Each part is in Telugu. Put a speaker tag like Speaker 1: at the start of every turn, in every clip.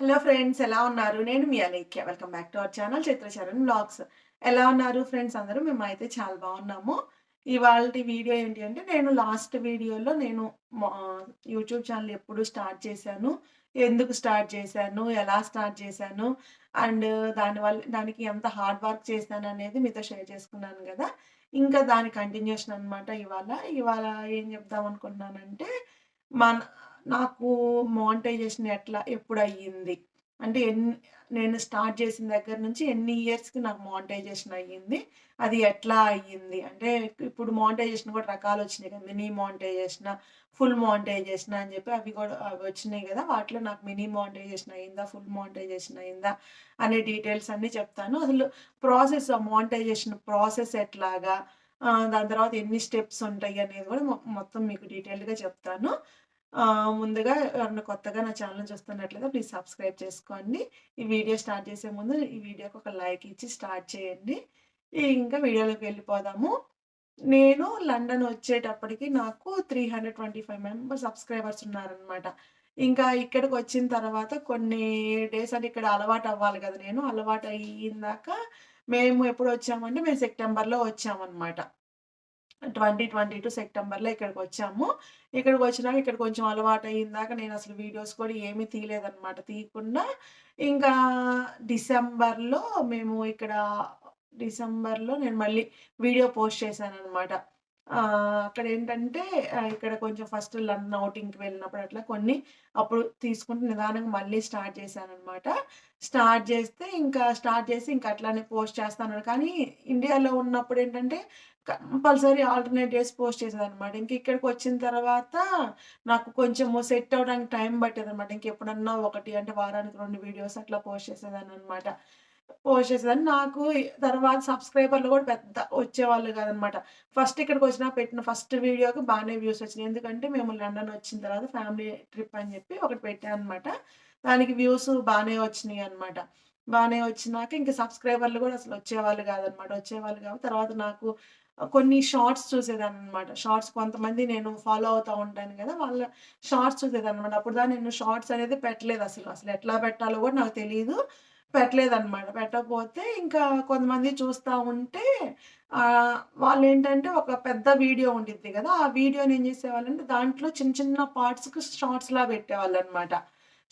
Speaker 1: హలో ఫ్రెండ్స్ ఎలా ఉన్నారు? నేను మీ Alekhya. Welcome back to our channel Chitracharan blogs ఎలా ఉన్నారు ఫ్రెండ్స్ అందరూ? మేమైతే చాలా బాగున్నాము. ఇవాళ వీడియో ఏంటి అంటే నేను లాస్ట్ వీడియోలో నేను మా యూట్యూబ్ ఛానల్ ఎప్పుడు స్టార్ట్ చేశాను, ఎందుకు స్టార్ట్ చేశాను, ఎలా స్టార్ట్ చేశాను అండ్ దానివల్ల దానికి ఎంత హార్డ్ వర్క్ చేశాను అనేది మీతో షేర్ చేసుకున్నాను కదా ఇంకా దాని కంటిన్యూషన్ అనమాట ఇవాళ. ఇవాళ ఏం చెప్దాం అనుకుంటున్నానంటే మన నాకు మానిటైజేషన్ ఎట్లా ఎప్పుడు అయ్యింది అంటే ఎన్ నేను స్టార్ట్ చేసిన దగ్గర నుంచి ఎన్ని ఇయర్స్‌కి నాకు మానిటైజేషన్ అయ్యింది? అది ఎట్లా అయ్యింది? అంటే ఇప్పుడు మానిటైజేషన్ కూడా రకాలు వచ్చినాయి కదా! మినీ మానిటైజేషన్ ఫుల్ మానిటైజేషన్ అని చెప్పి అవి కూడా అవి వచ్చినాయి కదా వాటిలో నాకు మినీ మానిటైజేషన్ అయిందా? ఫుల్ మానిటైజేషన్ అయిందా? అనే డీటెయిల్స్ అన్నీ చెప్తాను. అసలు ప్రాసెస్ ఆ మానిటైజేషన్ ప్రాసెస్ ఎట్లాగా? దాని తర్వాత ఎన్ని స్టెప్స్ ఉంటాయి అనేది కూడా మొత్తం మీకు డీటెయిల్డ్‌గా చెప్తాను. ముందుగా ఎవరైనా కొత్తగా నా ఛానల్ చూస్తున్నట్లయితే ప్లీజ్ సబ్స్క్రైబ్ చేసుకోండి. ఈ వీడియో స్టార్ట్ చేసే ముందు ఈ వీడియోకి ఒక లైక్ ఇచ్చి స్టార్ట్ చేయండి. ఇంకా వీడియోలోకి వెళ్ళిపోదాము. నేను లండన్ వచ్చేటప్పటికి నాకు 325 మెంబర్ సబ్స్క్రైబర్స్ ఉన్నారనమాట. ఇంకా ఇక్కడికి వచ్చిన తర్వాత కొన్ని డేస్ అంటే ఇక్కడ అలవాటు అవ్వాలి కదా! నేను అలవాటు అయ్యిందాక మేము ఎప్పుడు వచ్చామంటే మేము సెప్టెంబర్‌లో ట్వంటీ ట్వంటీ టూ సెప్టెంబర్‌లో ఇక్కడికి వచ్చాము ఇక్కడికి వచ్చినాక ఇక్కడ కొంచెం అలవాటు అయిందాకా నేను అసలు వీడియోస్ కూడా ఏమీ తీయలేదనమాట. తీయకుండా ఇంకా డిసెంబర్‌లో మేము ఇక్కడ డిసెంబర్‌లో నేను మళ్ళీ వీడియో పోస్ట్ చేశాను అనమాట అక్కడ ఏంటంటే ఇక్కడ కొంచెం ఫస్ట్ లండన్ ఔటింగ్‌కి వెళ్ళినప్పుడు అట్లా కొన్ని అప్పుడు తీసుకుంటూ నిదానంగా మళ్ళీ స్టార్ట్ చేశాననమాట. స్టార్ట్ చేస్తే ఇంకా స్టార్ట్ చేసి ఇంకా అట్లానే పోస్ట్ చేస్తాను. కానీ ఇండియాలో ఉన్నప్పుడు ఏంటంటే కంపల్సరీ ఆల్టర్‌నేట్ డేస్ పోస్ట్ చేసేదనమాట. ఇంక ఇక్కడికొచ్చిన తర్వాత నాకు కొంచెము సెట్ అవడానికి టైం పట్టేదనమాట. ఇంకెప్పుడన్నా ఒకటి అంటే వారానికి రెండు వీడియోస్ అట్లా పోస్ట్ చేసేదాన్ని అనమాట పోస్ట్ చేసేదాన్ని. నాకు తర్వాత సబ్స్క్రైబర్‌లు కూడా పెద్ద వచ్చేవాళ్ళు కాదనమాట. ఫస్ట్ ఇక్కడికి వచ్చిన పెట్టిన ఫస్ట్ వీడియోకి బాగానే వ్యూస్ వచ్చినాయి. ఎందుకంటే మేము లండన్ వచ్చిన తర్వాత ఫ్యామిలీ ట్రిప్ అని చెప్పి ఒకటి పెట్టాననమాట. దానికి వ్యూస్ బాగానే వచ్చినాయి అనమాట బాగానే వచ్చినాక ఇంక సబ్స్క్రైబర్‌లు కూడా అసలు వచ్చేవాళ్ళు కాదనమాట. వచ్చేవాళ్ళు కాదు. తర్వాత నాకు కొన్ని షార్ట్స్ చూసేదాన్ని అనమాట షార్ట్స్ కొంతమంది నేను ఫాలో అవుతా ఉంటాను కదా వాళ్ళ షార్ట్స్ చూసేదాన్నమాట. అప్పటిదాకా నేను షార్ట్స్ అనేది పెట్టలేదు అసలు అసలు ఎట్లా పెట్టాలో కూడా నాకు తెలీదు. పెట్టలేదనమాట. పెట్టకపోతే ఇంకా కొంతమంది చూస్తూ ఉంటే వాళ్ళు ఏంటంటే ఒక పెద్ద వీడియో ఉండిద్ది కదా ఆ వీడియోని ఏం చేసేవాళ్ళంటే దాంట్లో చిన్న చిన్న పార్ట్స్‌కి షార్ట్స్‌లా పెట్టేవాళ్ళు అనమాట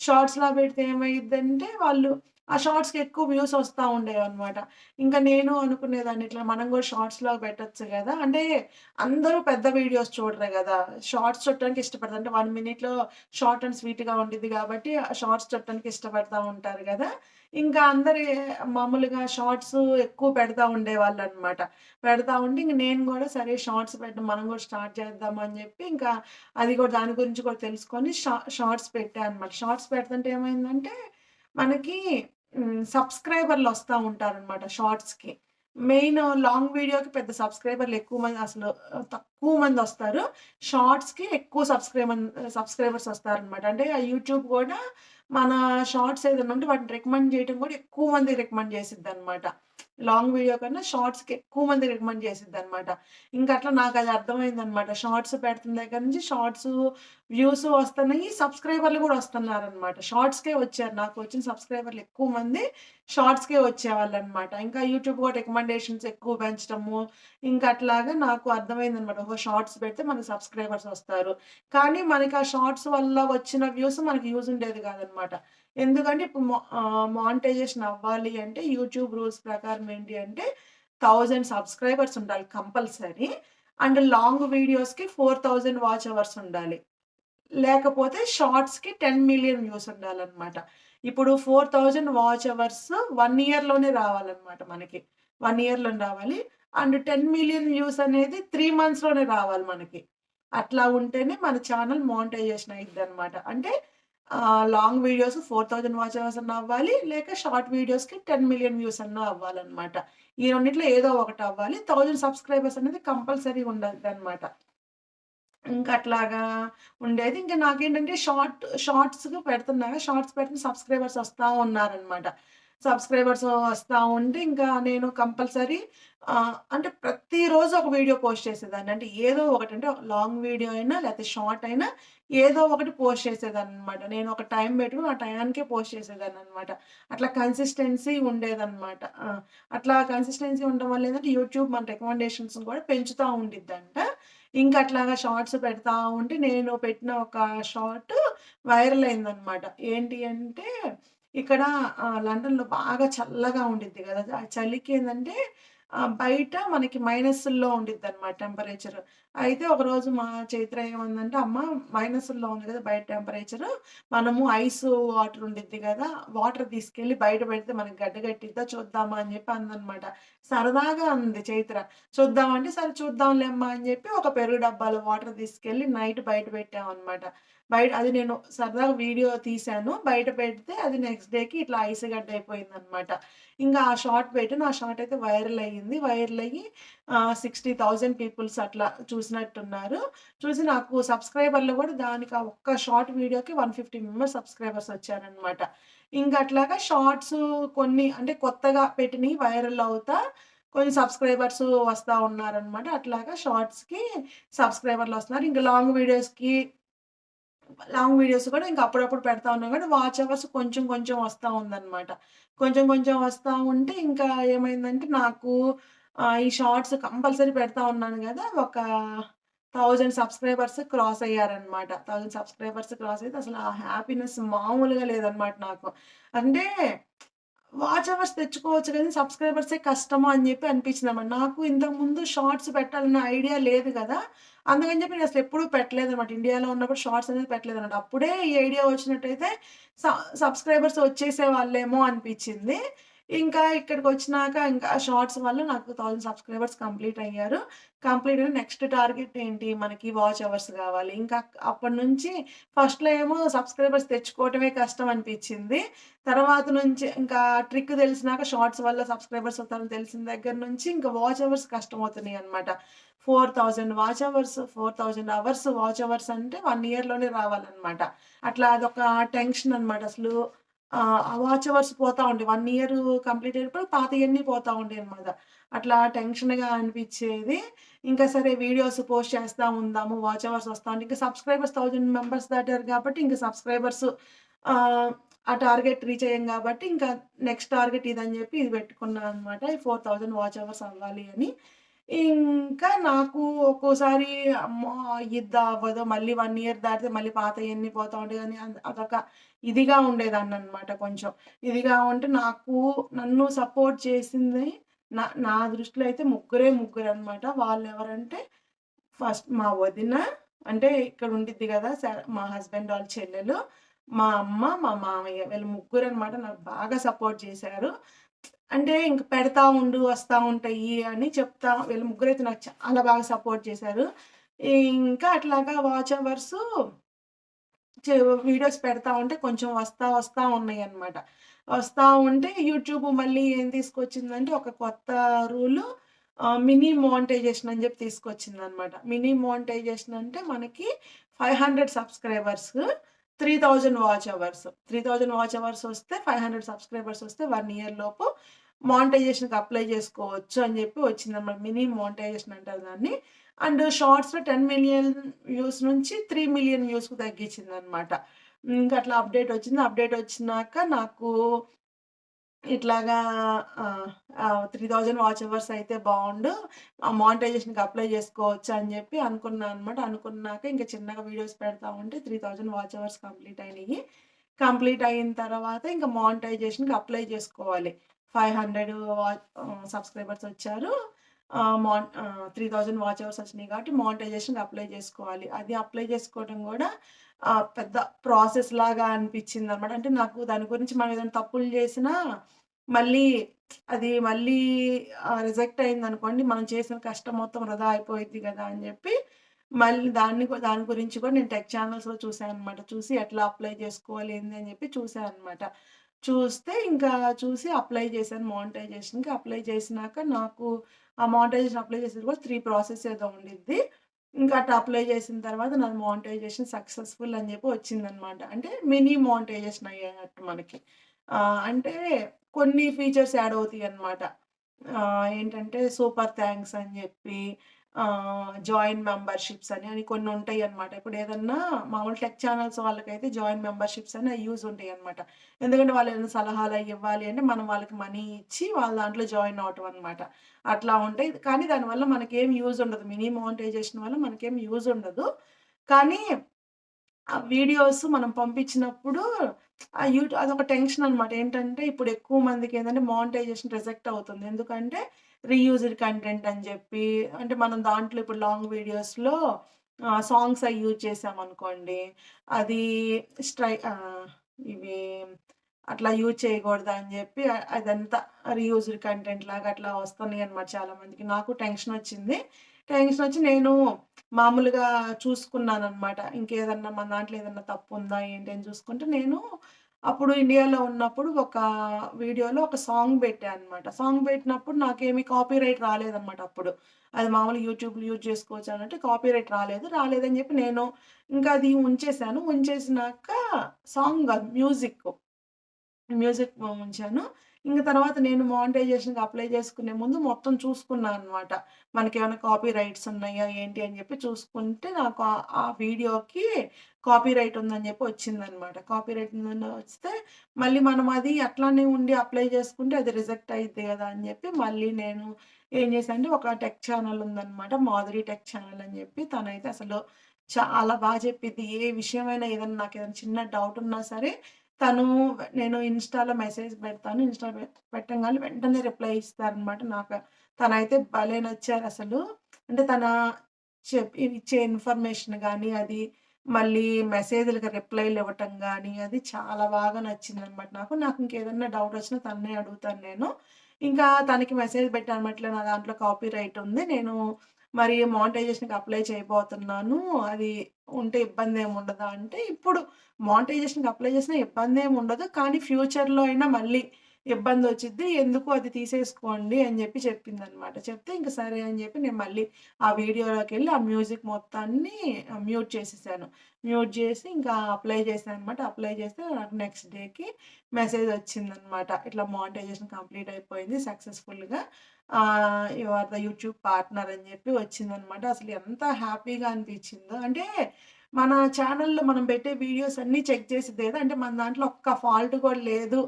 Speaker 1: షార్ట్స్‌లా పెడితే ఏమైద్దంటే వాళ్ళు ఆ షార్ట్స్‌కి ఎక్కువ వ్యూస్ వస్తూ ఉండేవి అనమాట ఇంకా నేను అనుకునేదాన్ని ఇట్లా మనం కూడా షార్ట్స్‌లో పెట్టొచ్చు కదా అంటే అందరూ పెద్ద వీడియోస్ చూడరు కదా షార్ట్స్ చూడటానికి ఇష్టపడతారు. అంటే వన్ మినిట్‌లో షార్ట్ అండ్ స్వీట్‌గా ఉండేది కాబట్టి ఆ షార్ట్స్ చూడటానికి ఇష్టపడతా ఉంటారు కదా ఇంకా అందరు మామూలుగా షార్ట్స్ ఎక్కువ పెడతా ఉండేవాళ్ళనమాట. పెడతా ఉంటే ఇంక నేను కూడా సరే షార్ట్స్ పెట్టడం మనం కూడా స్టార్ట్ చేద్దాం అని చెప్పి ఇంకా అది కూడా దాని గురించి కూడా తెలుసుకొని షా షార్ట్స్ పెట్టాను అనమాట. షార్ట్స్ పెడుతుంటే ఏమైందంటే మనకి సబ్స్క్రైబర్‌లు వస్తూ ఉంటారనమాట షార్ట్స్‌కి. మెయిన్ లాంగ్ వీడియోకి పెద్ద సబ్స్క్రైబర్‌లు ఎక్కువ మంది అసలు తక్కువ మంది వస్తారు షార్ట్స్‌కి ఎక్కువ సబ్స్క్రైబర్ సబ్స్క్రైబర్స్ వస్తారనమాట. అంటే ఆ యూట్యూబ్ కూడా మన షార్ట్స్ ఏదైనా ఉంటే వాటిని రికమెండ్ చేయడం కూడా ఎక్కువ మంది రికమెండ్ చేసిద్దనమాట. లాంగ్ వీడియో కన్నా షార్ట్స్‌కి ఎక్కువ మంది రికమెండ్ చేసిద్ది అనమాట ఇంకా అట్లా నాకు అది అర్థమైందనమాట. షార్ట్స్ పెడుతున్న దగ్గర నుంచి షార్ట్స్ వ్యూస్ వస్తున్నాయి. సబ్స్క్రైబర్‌లు కూడా వస్తున్నారనమాట. షార్ట్స్‌కే వచ్చారు. నాకు వచ్చిన సబ్స్క్రైబర్‌లు ఎక్కువ మంది షార్ట్స్‌కే వచ్చేవాళ్ళు అనమాట ఇంకా యూట్యూబ్ కూడా రికమెండేషన్స్ ఎక్కువ పెంచడము, ఇంకా అట్లాగా నాకు అర్థమైందనమాట. ఒక షార్ట్స్ పెడితే మనకి సబ్స్క్రైబర్స్ వస్తారు. కానీ మనకి ఆ షార్ట్స్ వల్ల వచ్చిన వ్యూస్ మనకి యూజ్ ఉండేది కాదనమాట. ఎందుకంటే ఇప్పుడు మా మానిటైజేషన్ అవ్వాలి అంటే యూట్యూబ్ రూల్స్ ప్రకారం ఏంటి అంటే థౌజండ్ సబ్స్క్రైబర్స్ ఉండాలి కంపల్సరీ. అండ్ లాంగ్ వీడియోస్‌కి 4000 వాచ్ అవర్స్ ఉండాలి. లేకపోతే షార్ట్స్‌కి టెన్ మిలియన్ వ్యూస్ ఉండాలన్నమాట ఇప్పుడు 4000 వాచ్ అవర్స్ వన్ ఇయర్‌లోనే రావాలనమాట మనకి. వన్ ఇయర్‌లోనే రావాలి. అండ్ టెన్ మిలియన్ వ్యూస్ అనేది త్రీ మంత్స్‌లోనే రావాలి మనకి. అట్లా ఉంటేనే మన ఛానల్ మానిటైజేషన్ అనమాట అంటే లాంగ్ వీడియోస్ 4000 వాచ్ అవర్స్ అన్నా అవ్వాలి. లేక షార్ట్ వీడియోస్‌కి టెన్ మిలియన్ వ్యూస్ అన్నా అవ్వాలనమాట. ఈ రెండిట్లో ఏదో ఒకటి అవ్వాలి. థౌజండ్ సబ్స్క్రైబర్స్ అనేది కంపల్సరీ ఉండద్దనమాట. ఇంకా అట్లాగా ఉండేది. ఇంకా నాకేంటంటే షార్ట్ షార్ట్స్‌గా పెడుతున్నా. షార్ట్స్ పెడుతున్న సబ్స్క్రైబర్స్ వస్తూ ఉన్నారనమాట. సబ్స్క్రైబర్స్ వస్తూ ఉంటే ఇంకా నేను కంపల్సరీ అంటే ప్రతిరోజు ఒక వీడియో పోస్ట్ చేసేదాన్ని. అంటే ఏదో ఒకటి అంటే లాంగ్ వీడియో అయినా లేకపోతే షార్ట్ అయినా ఏదో ఒకటి పోస్ట్ చేసేదాన్ని అనమాట నేను ఒక టైం పెట్టుకుని ఆ టయానికే పోస్ట్ చేసేదాన్ని అనమాట అట్లా కన్సిస్టెన్సీ ఉండేదనమాట. అట్లా కన్సిస్టెన్సీ ఉండడం వల్ల ఏంటంటే యూట్యూబ్ మన రికమెండేషన్స్ కూడా పెంచుతూ ఉండిద్దంట. ఇంక అట్లాగా షార్ట్స్ పెడతా ఉంటే నేను పెట్టిన ఒక షార్ట్ వైరల్ అయిందనమాట. ఏంటి అంటే ఇక్కడ లండన్‌లో బాగా చల్లగా ఉండిద్ది కదా ఆ చలికి ఏంటంటే బయట మనకి మైనస్సుల్లో ఉండిద్ది అనమాట టెంపరేచర్. అయితే ఒకరోజు మా చైత్ర ఏమందంటే, "అమ్మ మైనస్లో ఉంది కదా బయట టెంపరేచర్ మనము ఐస్ వాటర్ ఉండిద్ది కదా వాటర్ తీసుకెళ్ళి బయట పెడితే మనకి గడ్డ కట్టిద్దా చూద్దామా" అని చెప్పి అందనమాట. సరదాగా అంది చైత్ర. చూద్దామంటే, సరే చూద్దాంలేమ్మా అని చెప్పి ఒక పెరుగు డబ్బాలో వాటర్ తీసుకెళ్ళి నైట్ బయట పెట్టామన్నమాట బయట అది నేను సరదాగా వీడియో తీశాను. బయట పెడితే అది నెక్స్ట్ డేకి ఇట్లా ఐస్ గడ్డ అయిపోయిందనమాట. ఇంకా ఆ షార్ట్ పెట్టాను. ఆ షార్ట్ అయితే వైరల్ అయ్యింది. వైరల్ అయ్యి సిక్స్టీ థౌజండ్ పీపుల్స్ అట్లా చూసినట్టున్నారు. చూసి నాకు సబ్స్క్రైబర్‌లు కూడా దానికి ఆ ఒక్క షార్ట్ వీడియోకి 150 మెంబర్స్ సబ్స్క్రైబర్స్ వచ్చారనమాట. ఇంక అట్లాగా షార్ట్స్ కొన్ని అంటే కొత్తగా పెట్టినవి వైరల్ అవుతా కొంచెం సబ్స్క్రైబర్స్ వస్తూ ఉన్నారనమాట. అట్లాగా షార్ట్స్‌కి సబ్స్క్రైబర్లు వస్తున్నారు. ఇంకా లాంగ్ వీడియోస్‌కి లాంగ్ వీడియోస్ కూడా ఇంక అప్పుడప్పుడు పెడతా ఉన్నాం కానీ వాచ్ అవర్స్ కొంచెం కొంచెం వస్తూ ఉందన్నమాట కొంచెం కొంచెం వస్తూ ఉంటే ఇంకా ఏమైందంటే నాకు ఈ షార్ట్స్ కంపల్సరీ పెడతా ఉన్నాను కదా ఒక థౌజండ్ సబ్స్క్రైబర్స్ క్రాస్ అయ్యారనమాట. థౌజండ్ సబ్స్క్రైబర్స్ క్రాస్ అయితే అసలు ఆ హ్యాపీనెస్ మామూలుగా లేదనమాట నాకు. అంటే వాచ్ అవర్స్ తెచ్చుకోవచ్చు కానీ సబ్స్క్రైబర్సే కష్టము అని చెప్పి అనిపించింది అనిపించిందనమాట. నాకు ఇంతకుముందు షార్ట్స్ పెట్టాలన్న ఐడియా లేదు కదా అందుకని చెప్పి నేను అసలు ఎప్పుడూ పెట్టలేదనమాట. ఇండియాలో ఉన్నప్పుడు షార్ట్స్ అనేది పెట్టలేదు అనమాట అప్పుడే ఈ ఐడియా వచ్చినట్టయితే స సబ్స్క్రైబర్స్ వచ్చేసేవాళ్ళేమో అనిపించింది. ఇంకా ఇక్కడికి వచ్చినాక ఇంకా షార్ట్స్ వల్ల నాకు థౌసండ్ సబ్స్క్రైబర్స్ కంప్లీట్ అయ్యారు. కంప్లీట్ అయిన నెక్స్ట్ టార్గెట్ ఏంటి మనకి వాచ్ అవర్స్ కావాలి ఇంకా అప్పటినుంచి ఫస్ట్‌లో ఏమో సబ్స్క్రైబర్స్ తెచ్చుకోవటమే కష్టం అనిపించింది. తర్వాత నుంచి ఇంకా ట్రిక్ తెలిసినాక షార్ట్స్ వల్ల సబ్స్క్రైబర్స్ వస్తారని తెలిసిన దగ్గర నుంచి ఇంకా వాచ్ అవర్స్ కష్టమవుతున్నాయి అనమాట four thousand watch hours, 4000 hours watch hours అంటే వన్ ఇయర్‌లోనే రావాలన్నమాట. అట్లా అదొక టెన్షన్ అనమాట అసలు వాచ్ అవర్స్ పోతా ఉండే వన్ ఇయర్ కంప్లీట్ అయినప్పుడు పాత ఇవన్నీ పోతా ఉండే అనమాట అట్లా టెన్షన్‌గా అనిపించేది ఇంకా సరే వీడియోస్ పోస్ట్ చేస్తా ఉందాము. వాచ్ అవర్స్ వస్తా ఉంటే ఇంకా సబ్స్క్రైబర్స్ థౌజండ్ మెంబర్స్ దాటారు కాబట్టి ఇంక సబ్స్క్రైబర్స్ ఆ టార్గెట్ రీచ్ అయ్యాం కాబట్టి ఇంకా నెక్స్ట్ టార్గెట్ ఇదని చెప్పి ఇది పెట్టుకున్నాను అనమాట. ఫోర్ థౌజండ్ వాచ్ అవర్స్ అవ్వాలి అని. ఇంకా నాకు ఒక్కోసారి అమ్మో! ఇద్దా అవ్వదో? మళ్ళీ వన్ ఇయర్ దాటితే మళ్ళీ పాతయన్నీ పోతా ఉంటాయి అని అదొక ఇదిగా ఉండేదాన్ని అనమాట కొంచెం. ఇదిగా ఉంటే నాకు నన్ను సపోర్ట్ చేసింది నా నా దృష్టిలో అయితే ముగ్గురే ముగ్గురు అనమాట వాళ్ళు ఎవరంటే ఫస్ట్ మా వదిన అంటే ఇక్కడ ఉండిద్ది కదా మా హస్బెండ్ వాళ్ళ చెల్లెలు, మా అమ్మ, మా మామయ్య వీళ్ళు ముగ్గురనమాట నాకు బాగా సపోర్ట్ చేశారు. అంటే ఇంక పెడతా ఉండు, వస్తూ ఉంటాయి అని చెప్తా వీళ్ళు ముగ్గురైతే నాకు చాలా బాగా సపోర్ట్ చేశారు. ఇంకా అట్లాగా వాచ్ అవర్స్ వీడియోస్ పెడతా ఉంటే కొంచెం వస్తా వస్తా ఉన్నాయన్నమాట. వస్తూ ఉంటే యూట్యూబ్ మళ్ళీ ఏం తీసుకొచ్చిందంటే ఒక కొత్త రూలు మినీ మోనిటైజేషన్ అని చెప్పి తీసుకొచ్చిందన్నమాట. మినీ మోనిటైజేషన్ అంటే మనకి 500 subscribers, 3000 watch hours. 3000 watch hours వస్తే 500 సబ్స్క్రైబర్స్ వస్తే వన్ ఇయర్ లోపు మానిటైజేషన్కి అప్లై చేసుకోవచ్చు అని చెప్పి వచ్చిందన్నమాట. మినీ మానిటైజేషన్ అంటారు దాన్ని. అండ్ షార్ట్స్‌లో టెన్ మిలియన్ వ్యూస్ నుంచి త్రీ మిలియన్ వ్యూస్కు తగ్గించింది అనమాట ఇంకా అట్లా అప్డేట్ వచ్చింది. అప్డేట్ వచ్చినాక నాకు ఇట్లాగా త్రీ థౌజండ్ వాచ్ అవర్స్ అయితే బాగుండు ఆ అప్లై చేసుకోవచ్చు అని చెప్పి అనుకున్నాను అనమాట. అనుకున్నాక ఇంకా చిన్నగా వీడియోస్ పెడతా ఉంటే 3000 వాచ్ అవర్స్ కంప్లీట్ అయినాయి కంప్లీట్ అయిన తర్వాత ఇంకా మానిటైజేషన్కి అప్లై చేసుకోవాలి. ఫైవ్ హండ్రెడ్ వాచ్ సబ్స్క్రైబర్స్ వచ్చారు. మాన్ త్రీ థౌజండ్ వాచ్ అవర్స్ వచ్చినాయి కాబట్టి మానిటైజేషన్ అప్లై చేసుకోవాలి. అది అప్లై చేసుకోవడం కూడా పెద్ద ప్రాసెస్ లాగా అనిపించింది అనమాట అంటే నాకు దాని గురించి మనం ఏదైనా తప్పులు చేసినా మళ్ళీ అది మళ్ళీ రిజెక్ట్ అయింది అయిందనుకోండి మనం చేసిన కష్టం మొత్తం వృధా అయిపోయింది కదా అని చెప్పి మళ్ళీ దాన్ని దాని గురించి కూడా నేను టెక్ ఛానల్స్‌లో చూసాననమాట. చూసి ఎట్లా అప్లై చేసుకోవాలి ఏంది అని చెప్పి చూసాను అనమాట. చూస్తే ఇంకా చూసి అప్లై చేశాను మానిటైజేషన్కి అప్లై చేసినాక నాకు ఆ మోనిటైజేషన్ అప్లై చేసేది కూడా త్రీ ప్రాసెస్ ఏదో ఉండిద్ది. ఇంకా అట్లా అప్లై చేసిన తర్వాత నాది మోనిటైజేషన్ సక్సెస్‌ఫుల్ అని చెప్పి వచ్చిందనమాట. అంటే మినీ మోనిటైజేషన్ అయ్యేటట్టు మనకి. అంటే కొన్ని ఫీచర్స్ యాడ్ అవుతాయి అనమాట ఏంటంటే సూపర్ థ్యాంక్స్ అని చెప్పి జాయిన్ మెంబర్‌షిప్స్ అని, అని కొన్ని ఉంటాయన్నమాట. ఇప్పుడు ఏదన్నా మామూలు టెక్ ఛానల్స్ వాళ్ళకైతే జాయిన్ మెంబర్‌షిప్స్ అని యూజ్ ఉంటాయి అనమాట ఎందుకంటే వాళ్ళు ఏదైనా సలహాలు ఇవ్వాలి అంటే మనం వాళ్ళకి మనీ ఇచ్చి వాళ్ళ దాంట్లో జాయిన్ అవ్వటం అనమాట అట్లా ఉంటాయి. కానీ దానివల్ల మనకేం యూజ్ ఉండదు. మినీ మానిటైజేషన్ వల్ల మనకేం యూజ్ ఉండదు. కానీ ఆ వీడియోస్ మనం పంపించినప్పుడు ఆ యూట్యూబ్ అదొక టెన్షన్ అనమాట. ఏంటంటే ఇప్పుడు ఎక్కువ మందికి ఏంటంటే మానిటైజేషన్ రిజెక్ట్ అవుతుంది. ఎందుకంటే రీయూజ్డ్ కంటెంట్ అని చెప్పి అంటే మనం దాంట్లో ఇప్పుడు లాంగ్ వీడియోస్‌లో సాంగ్స్ అవి యూజ్ చేసామనుకోండి అది స్ట్రై ఇవి అట్లా యూజ్ చేయకూడదు అని చెప్పి అదంతా రీయూజ్డ్ కంటెంట్ లాగా అట్లా వస్తున్నాయి అనమాట చాలామందికి. నాకు టెన్షన్ వచ్చింది టెన్షనొచ్చింది. టెన్షనొచ్చి నేను మామూలుగా చూసుకున్నాను అనమాట ఇంకేదన్నా మన దాంట్లో ఏదన్నా తప్పుందా ఏంటి అని చూసుకుంటే నేను అప్పుడు ఇండియాలో ఉన్నప్పుడు ఒక వీడియోలో ఒక సాంగ్ పెట్టాను అనమాట. సాంగ్ పెట్టినప్పుడు నాకేమి కాపీరైట్ రాలేదనమాట అప్పుడు. అది మామూలు యూట్యూబ్‌లో యూజ్ చేసుకోవచ్చు అనంటే కాపీరైట్ రాలేదు. రాలేదని చెప్పి నేను ఇంకా అది ఉంచేసాను. ఉంచేసినాక సాంగ్ మ్యూజిక్. మ్యూజిక్ ఉంచాను. ఇంక తర్వాత నేను మానిటైజేషన్‌కి అప్లై చేసుకునే ముందు మొత్తం చూసుకున్నాను అనమాట. మనకేమైనా కాపీ రైట్స్ ఉన్నాయా ఏంటి అని చెప్పి చూసుకుంటే నాకు ఆ వీడియోకి కాపీ రైట్ ఉందని జెప్పి వచ్చిందనమాట. కాపీరైట్ ఉందని వస్తే మళ్ళీ మనం అది అట్లానే ఉండి అప్లై చేసుకుంటే అది రిజెక్ట్ అయిద్ది కదా అని చెప్పి మళ్ళీ నేను ఏం చేశానంటే ఒక టెక్ ఛానల్ ఉందనమాట. మాధురి టెక్ ఛానల్ అని చెప్పి తనైతే అసలు చాలా బాగా చెప్పిద్ది. ఏ విషయమైనా ఏదైనా నాకు ఏదైనా చిన్న డౌట్ ఉన్నా సరే తను నేను ఇన్‌స్టాలో మెసేజ్ పెడతాను. ఇన్‌స్టా పె పెట్టంగానే వెంటనే రిప్లై ఇస్తారనమాట. నాకు తనైతే భలే నచ్చారు అసలు అంటే తన చెప్ ఇచ్చే ఇన్ఫర్మేషన్ కానీ అది మళ్ళీ మెసేజ్‌లకి రిప్లైలు ఇవ్వటం కానీ అది చాలా బాగా నచ్చింది అనమాట నాకు. నాకు ఇంకేదన్నా డౌట్ వచ్చినా తననే అడుగుతాను నేను. ఇంకా తనకి మెసేజ్ పెట్టాను అనమాట నా దాంట్లో కాపీ రైట్ ఉంది. నేను మరి మానిటైజేషన్‌కి అప్లై చేయబోతున్నాను. అది ఉంటే ఇబ్బంది ఏమి ఉండదా అంటే, ఇప్పుడు మానిటైజేషన్‌కి అప్లై చేసినా ఏమి ఉండదు. కానీ ఫ్యూచర్‌లో అయినా మళ్ళీ ఇబ్బంది వచ్చింది ఎందుకు అది తీసేసుకోండి అని చెప్పి చెప్పింది అనమాట చెప్తే ఇంక సరే అని చెప్పి నేను మళ్ళీ ఆ వీడియోలోకి వెళ్ళి ఆ మ్యూజిక్ మొత్తాన్ని మ్యూట్ చేసేసాను. మ్యూట్ చేసి ఇంకా అప్లై చేశాను అనమాట అప్లై చేస్తే నాకు నెక్స్ట్ డేకి మెసేజ్ వచ్చిందనమాట. ఇట్లా మానిటైజేషన్ కంప్లీట్ అయిపోయింది సక్సెస్‌ఫుల్‌గా. ఆహ్, ఆర్ ద యూట్యూబ్ పార్ట్నర్ అని చెప్పి వచ్చిందనమాట. అసలు ఎంత హ్యాపీగా అనిపించిందో. అంటే మన ఛానల్లో మనం పెట్టే వీడియోస్ అన్నీ చెక్ చేసేది ఏదో అంటే మన దాంట్లో ఒక్క ఫాల్ట్ కూడా లేదు.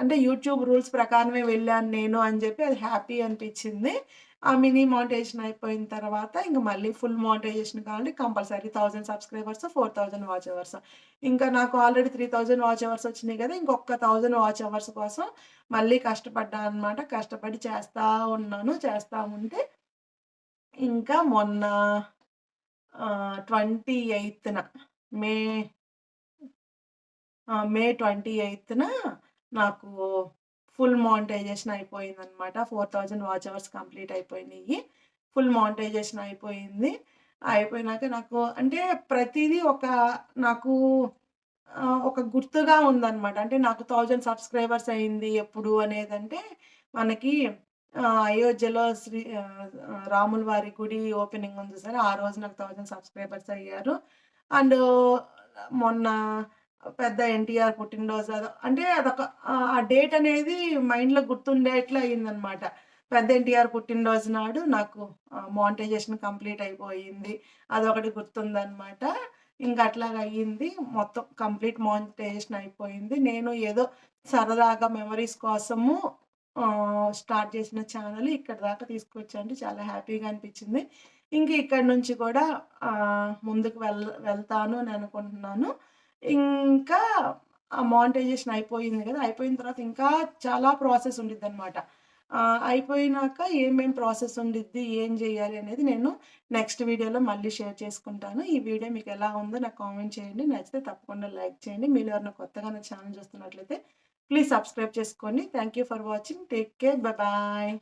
Speaker 1: అంటే యూట్యూబ్ రూల్స్ ప్రకారమే వెళ్ళాను నేను అని చెప్పి అది హ్యాపీ అనిపించింది. ఆ మినీ మానిటైజేషన్ అయిపోయిన తర్వాత ఇంక మళ్ళీ ఫుల్ మానిటైజేషన్ కావాలంటే compulsory thousand subscribers, 4000 watch hours. ఇంకా నాకు ఆల్రెడీ 3000 వాచ్ అవర్స్ వచ్చినాయి కదా ఇంకొక థౌజండ్ వాచ్ అవర్స్ కోసం మళ్ళీ కష్టపడ్డా అనమాట. కష్టపడి చేస్తా ఉన్నాను. చేస్తా ఉంటే ఇంకా మొన్న ట్వంటీ ఎయిత్న మే మే ట్వంటీ ఎయిత్న నాకు ఫుల్ మానిటైజేషన్ అయిపోయిందనమాట. 4000 వాచ్ అవర్స్ కంప్లీట్ అయిపోయినాయి ఫుల్ మానిటైజేషన్ అయిపోయింది. అయిపోయినాక నాకు అంటే ప్రతిదీ ఒక నాకు ఒక గుర్తుగా ఉందనమాట. అంటే నాకు థౌజండ్ సబ్స్క్రైబర్స్ అయింది ఎప్పుడు అనేదంటే మనకి అయోధ్యలో శ్రీ రాముల వారి గుడి ఓపెనింగ్ ఉంది సరే ఆ రోజు నాకు థౌజండ్ సబ్స్క్రైబర్స్ అయ్యారు. అండ్ మొన్న పెద్ద ఎన్టీఆర్ పుట్టినరోజు అదో అంటే అదొక ఆ డేట్ అనేది మైండ్‌లో గుర్తుండేట్లా అయిందనమాట. పెద్ద ఎన్టీఆర్ పుట్టినరోజు నాడు నాకు మానిటైజేషన్ కంప్లీట్ అయిపోయింది. అదొకటి గుర్తుందనమాట. ఇంకా అట్లాగా అయ్యింది. మొత్తం కంప్లీట్ మానిటైజేషన్ అయిపోయింది. నేను ఏదో సరదాగా మెమరీస్ కోసము స్టార్ట్ చేసిన ఛానల్ ఇక్కడి దాకా తీసుకొచ్చాను అంటే చాలా హ్యాపీగా అనిపించింది. ఇంక ఇక్కడి నుంచి కూడా ముందుకు వెళ్ వెళ్తాను అని అనుకుంటున్నాను. ఇంకా ఆ మానిటైజేషన్ అయిపోయింది కదా అయిపోయిన తర్వాత ఇంకా చాలా ప్రాసెస్ ఉండిద్ది అనమాట అయిపోయినాక ఏమేం ప్రాసెస్ ఉండిద్ది, ఏం చేయాలి అనేది నేను నెక్స్ట్ వీడియోలో మళ్ళీ షేర్ చేసుకుంటాను. ఈ వీడియో మీకు ఎలా ఉందో నాకు కామెంట్ చేయండి. నచ్చితే తప్పకుండా లైక్ చేయండి. మీరు ఎవరైనా కొత్తగా నా ఛానల్ చూస్తున్నట్లయితే ప్లీజ్ సబ్స్క్రైబ్ చేసుకోండి. Thank you for watching. Take care. Bye bye.